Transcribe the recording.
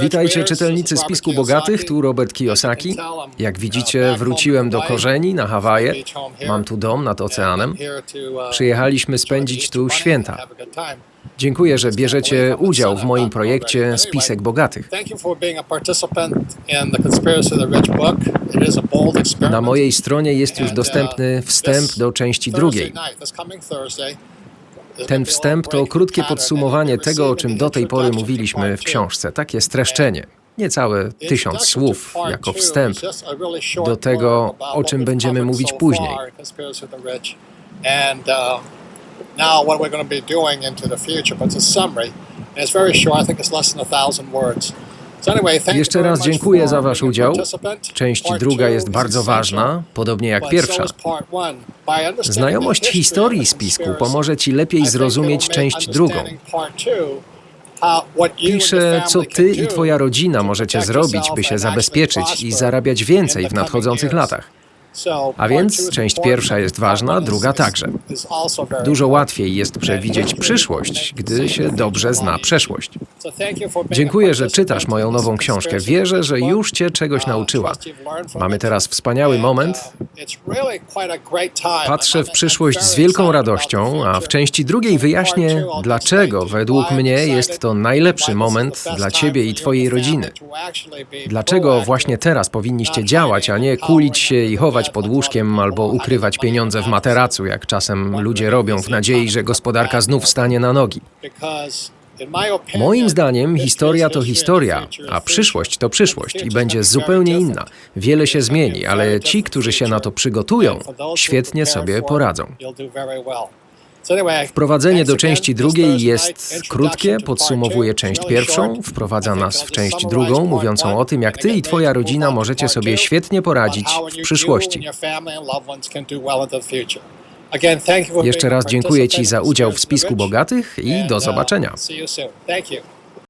Witajcie czytelnicy spisku bogatych, tu Robert Kiyosaki. Jak widzicie, wróciłem do korzeni na Hawaje. Mam tu dom nad oceanem. Przyjechaliśmy spędzić tu święta. Dziękuję, że bierzecie udział w moim projekcie Spisek Bogatych. Na mojej stronie jest już dostępny wstęp do części drugiej. Ten wstęp to krótkie podsumowanie tego, o czym do tej pory mówiliśmy w książce. Takie streszczenie. Niecałe tysiąc słów jako wstęp do tego, o czym będziemy mówić później. now what we're going to be doing into the future, but it's a summary. And it's very short. I think it's less than a thousand words. Jeszcze raz dziękuję za Wasz udział. Część druga jest bardzo ważna, podobnie jak pierwsza. Znajomość historii spisku pomoże Ci lepiej zrozumieć część drugą. Pisze, co Ty i Twoja rodzina możecie zrobić, by się zabezpieczyć i zarabiać więcej w nadchodzących latach. A więc część pierwsza jest ważna, druga także. Dużo łatwiej jest przewidzieć przyszłość, gdy się dobrze zna przeszłość. Dziękuję, że czytasz moją nową książkę. Wierzę, że już Cię czegoś nauczyła. Mamy teraz wspaniały moment. Patrzę w przyszłość z wielką radością, a w części drugiej wyjaśnię, dlaczego według mnie jest to najlepszy moment dla Ciebie i Twojej rodziny. Dlaczego właśnie teraz powinniście działać, a nie kulić się i chować pod łóżkiem albo ukrywać pieniądze w materacu, jak czasem ludzie robią w nadziei, że gospodarka znów stanie na nogi. Moim zdaniem historia to historia, a przyszłość to przyszłość i będzie zupełnie inna. Wiele się zmieni, ale ci, którzy się na to przygotują, świetnie sobie poradzą. Wprowadzenie do części drugiej jest krótkie, podsumowuje część pierwszą, wprowadza nas w część drugą, mówiącą o tym, jak ty i twoja rodzina możecie sobie świetnie poradzić w przyszłości. Jeszcze raz dziękuję Ci za udział w spisku bogatych i do zobaczenia.